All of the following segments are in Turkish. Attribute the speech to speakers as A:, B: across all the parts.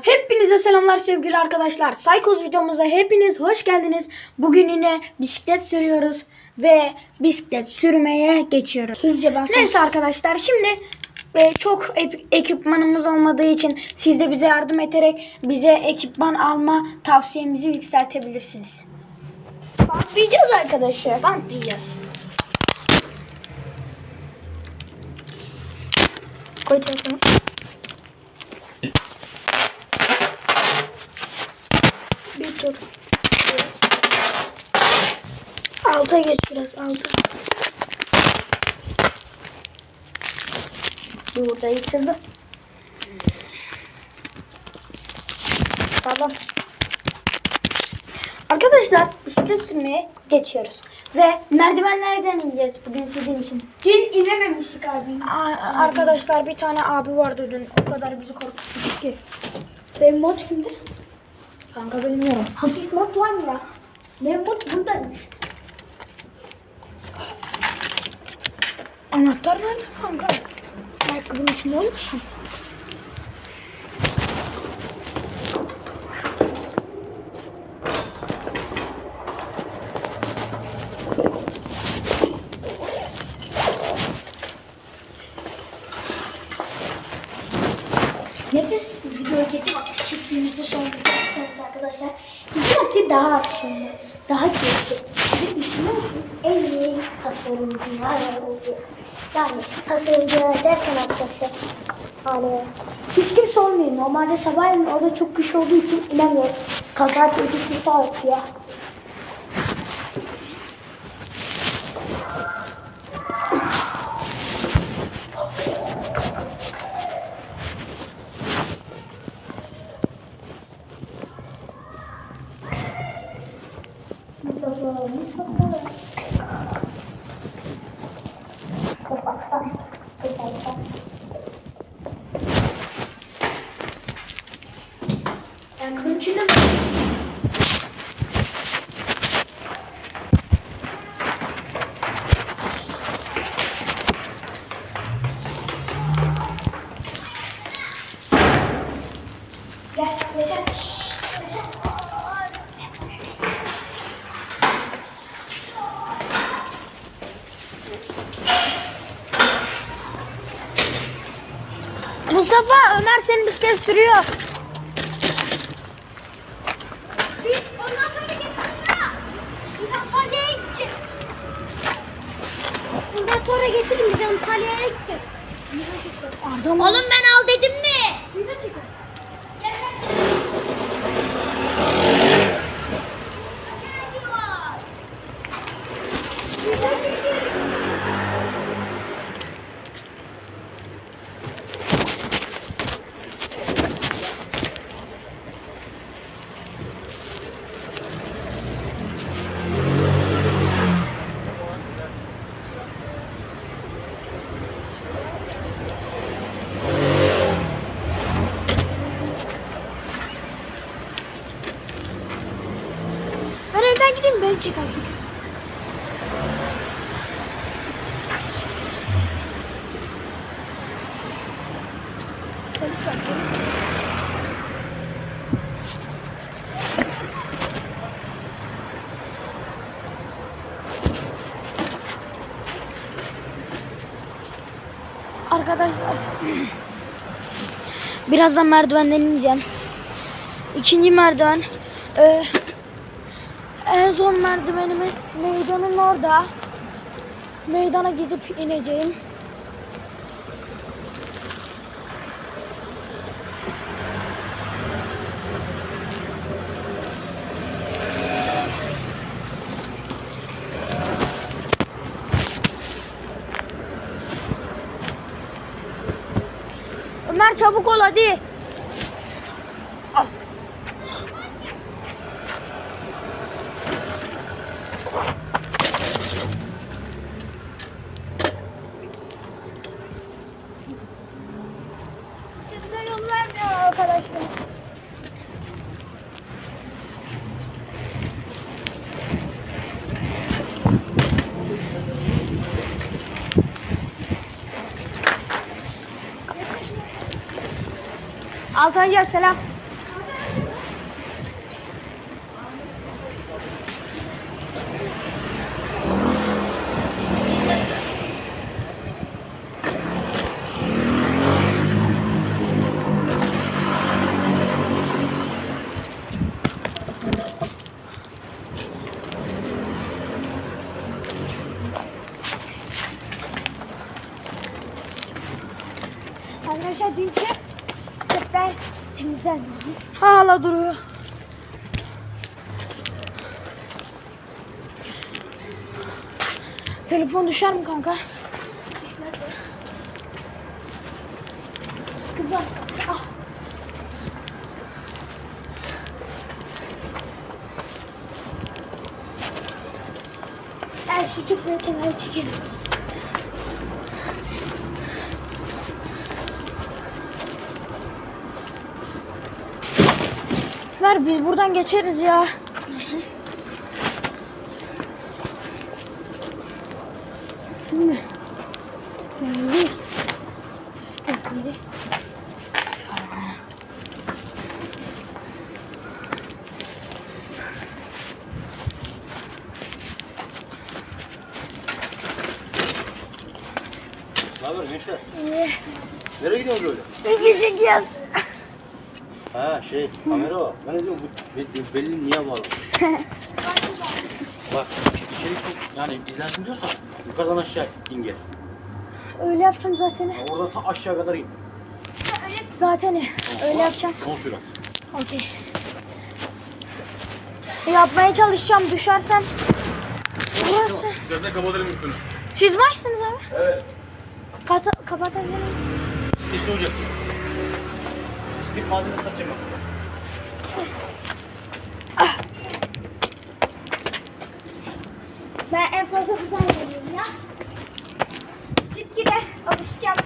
A: Hepinize selamlar sevgili arkadaşlar. Psychos videomuza hepiniz hoş geldiniz. Bugün yine bisiklet sürüyoruz ve bisiklet sürmeye geçiyoruz. Hızlıca ben Neyse arkadaşlar şimdi e, çok ekipmanımız olmadığı için siz de bize yardım ederek bize ekipman alma tavsiyemizi yükseltebilirsiniz. Bantlayacağız arkadaşlar. Bantlayacağız. Koy telefonu. Tur. Alta geç biraz alta. Burada yitirdim. Sağlam. Arkadaşlar bisiklet sürmeye geçiyoruz. Ve merdivenlerden ineceğiz bugün sizin için.
B: Dün inememiştik abi.
A: Aa, arkadaşlar bir tane abi vardı dün. O kadar bizi korkutmuş ki.
B: Benim mod kimde?
A: Kanka bilmiyorum.
B: Hafif mod var mı ya? Benim mod buradaymış.
A: Anahtar nerede kanka? Ayakkabının içinde olmasın?
B: Daha sonra. Daha keyifli. Ve üstüne en iyi tasarımcılar oluyor. Yani tasarımcılar derken arkadaşlar. Hani hiç kimse olmuyor. Normalde sabahleyin orada çok kış olduğu için inemiyor. Kaza tehlikesi artıyor. Mustafa, Mustafa. Kapaktan, kapaktan. Yani bunun içinde mi? Gel, yaşa. Yaşa.
A: Mustafa Ömer senin bisiklet sürüyor.
B: Biz ondan sonra getirin Biz Antalya'ya gideceğiz. Sonra getirin biz Antalya'ya gideceğiz. Oğlum ben al dedim mi? Video çekiyoruz. Gel
A: Ben evden gideyim beni çek artık. Polis. Arkadaşlar birazdan merdivenden ineceğim. İkinci merdiven. Ee, en son merdivenimiz meydanın orada. Meydana gidip ineceğim. Ömer çabuk ol hadi. Arkadaşlar. Altan gel selam.
B: temizler miyiz?
A: Hala duruyor. Telefon düşer mi kanka?
B: Düşmez ya. Sıkı var. Ah. Ben şu kenara çekelim.
A: Ver biz buradan geçeriz ya. Şimdi. Geldi. Tekleri.
C: Ne haber gençler?
B: Ee,
C: Nereye gidiyorsun böyle?
B: ne çekiyoruz?
C: Ha şey kamera var. Ben de diyorum bu be- belli niye var? Bak içerik çok yani izlensin diyorsan yukarıdan aşağı in gel.
A: Öyle yapacağım zaten.
C: Ya Oradan ta aşağı kadar in.
A: Zaten öyle yapacağım.
C: Son sürat.
A: Okey. Yapmaya çalışacağım. Düşersem. Burası.
C: Biraz da kapatırım üstünü.
A: Siz mi açtınız abi?
C: Evet.
A: Kata, kapatabilir miyiz?
C: Olacak. Bisiklet malzemesi satacak bak.
B: Ben en fazla buradan geliyorum ya. Gitgide alışacağım.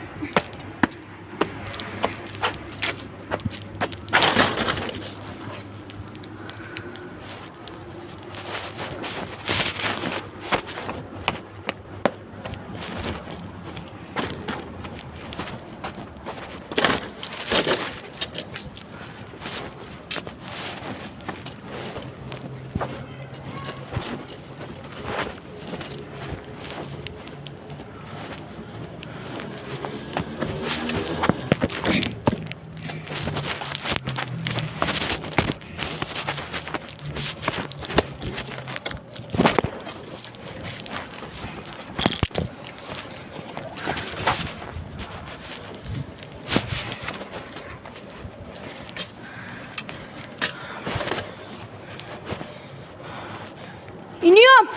A: İniyorum.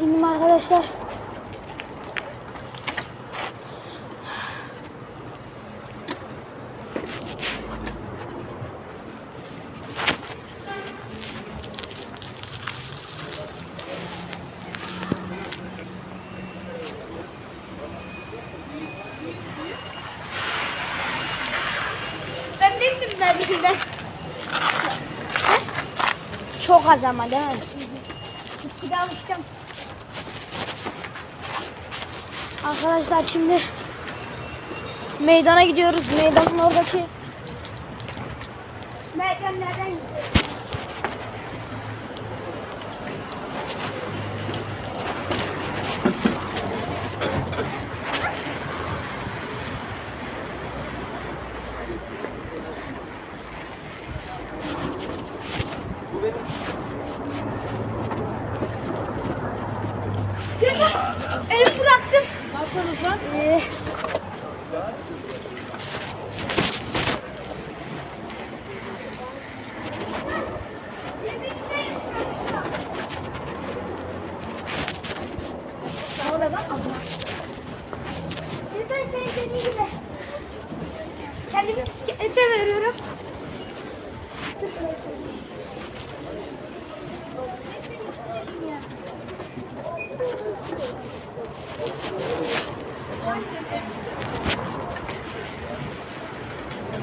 A: İndim arkadaşlar. Çok az ama değil mi?
B: Gitgide alışacağım.
A: Arkadaşlar şimdi meydana gidiyoruz. Meydanın oradaki
B: Merdivenlerden gidiyorum. Güzel.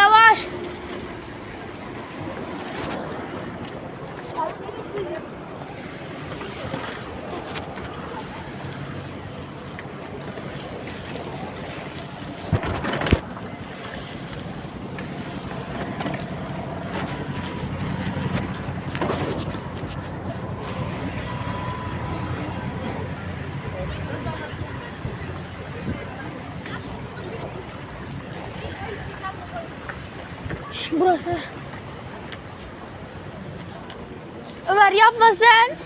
B: eu acho
A: burası. Ömer yapma sen.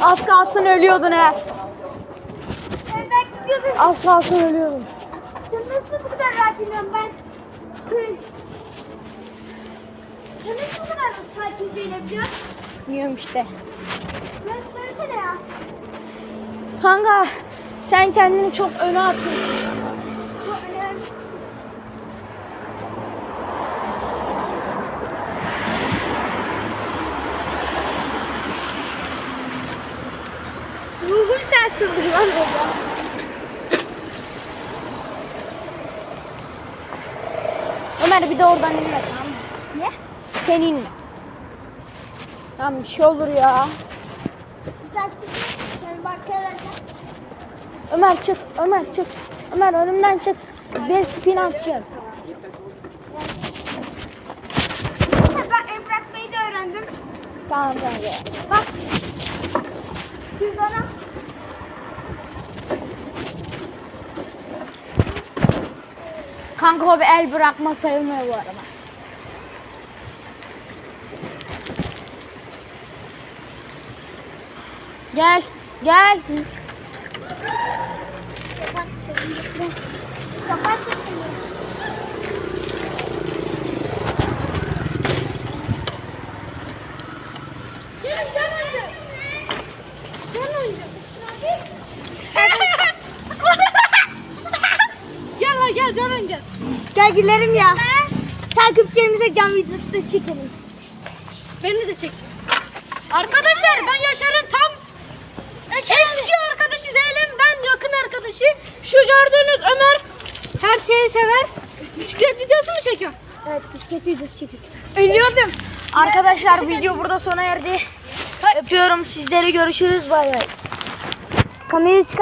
A: Az kalsın ölüyordun he. Az kalsın ölüyordun.
B: Sen nasıl bu kadar rahat ben? Hı. Sen nasıl bu kadar sakince inebiliyorsun?
A: Biliyorum işte.
B: Ben söylesene ya.
A: Kanka sen kendini çok öne atıyorsun.
B: Bu önemli.
A: Ruhum sensindir lan burada. Ömer bir de oradan inme tamam mı?
B: Ne?
A: Sen inme. Tamam bir şey olur ya. Ömer çık, Ömer çık. Ömer önümden çık. Ben spin atacağım.
B: Ben ev bırakmayı da öğrendim.
A: Tamam kanka.
B: Bak. Biz bana
A: Kanka o bir el bırakma sayılmıyor bu arada. Gel, gel.
B: Sapan sesini. Gelin sen önce. Sen önce.
A: Gel lan gel can oynayacağız.
B: Gel gülerim ya. Takipçilerimize can videosu da çekelim.
A: Beni de çek. Arkadaşlar ben Yaşar'ın tam eski arkadaşı değilim. Ben yakın arkadaşı. Şu gördüğünüz Ömer her şeyi sever. Bisiklet videosu mu çekiyor?
B: Evet bisiklet videosu çekelim.
A: Ölüyordum. Arkadaşlar video burada sona erdi. Öpüyorum sizleri görüşürüz bay bay.
B: Kamerayı çıkar.